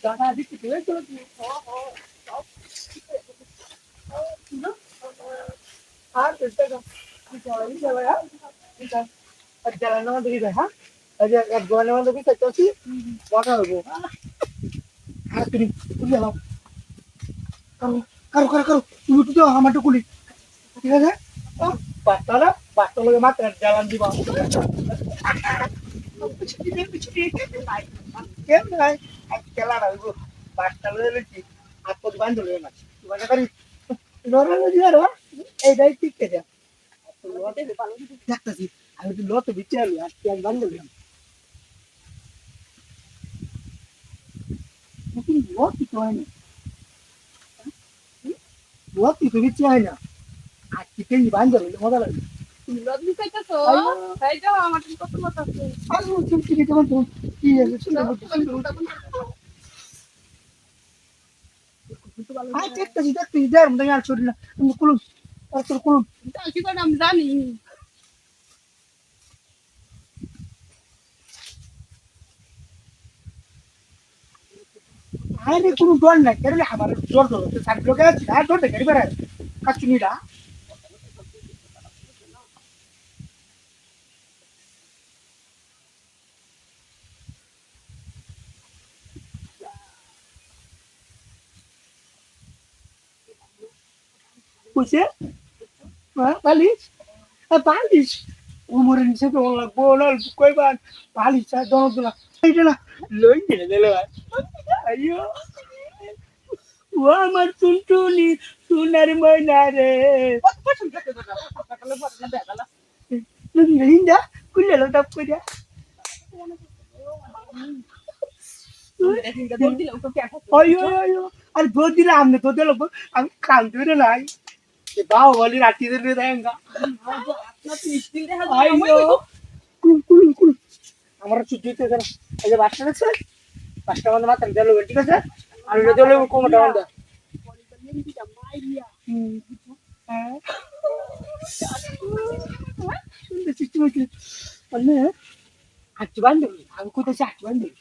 কর চলাই চলাই ঠিক আছে আর জ্বালানো মধ্যে দিবে হ্যাঁ আজ এক গোয়ানের মধ্যে কি করছি মজা হবো আর তুমি তুলে নাও করো করো করো তুমি তো আমারটা কুলি ঠিক আছে বাচ্চারা বাচ্চা লোকে মাত্র জ্বালান দিবা কেন নাই আজ খেলা রাখব বাচ্চা লোকে লেছি আপদ বান্ধ লোকে মাছ মানে করি নরম দিয়ার এইটাই ঠিক কে দেয়া দেখতেছি আমি তো লত বিচারলি আজকে এক বান্ধ কিন্তু লত তো হয় না। লত তো বিচার হয় না। আজকে কেজি বান্ধ হইলে মজা লাগবে। আমার কত মত আছে। আরে কি আছে শুনে আই দেখতেছি দেখতেছি দেড় মতো আর ছড়ি না। তুমি কুলুম আর তোর কুলুম। কি করে আমি জানি? আরে কোনো ডর নাই কেন আমার ডর ডর সাত লোক আছে আর ডর দেখে বেড়ায় হ্যাঁ বালিশ হ্যাঁ বালিশ উমরের নিচে তো লাগবো না কইবার বালিশ আর দন দোলা এইটা না লই দিলে দিলে আইয়ো ও আমার টুনটুনি সোনার ময়না রে হিন্দা কুলে লো তাপ কইরা অয়ো অয়ো আর বহুত দিলে আমনে তো দিল আমি কাল ধরে নাই কুল কুল কুল। আমার ছুটিতে গেল। এই যে বাসটা দেখছে? বাসটা আমাদের মাথায় দিল ঠিক আছে? আর এটা দিল কোমরটা আমাদের হুম। হ্যাঁ সুন্দর সৃষ্টি হয়েছে মানে হাঁটু বান্ধবী? আমি কোথায় হাঁটু বান্ধবী।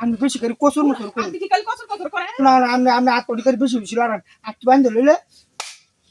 আমি বেশি করে কসর মসর করি আপনি কি কাল কসর কসর করে? না না আমি আমি হাত করে বেশি বেশি আর হাঁটু বান্ধব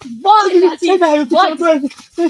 এই বল এই ভাই তুই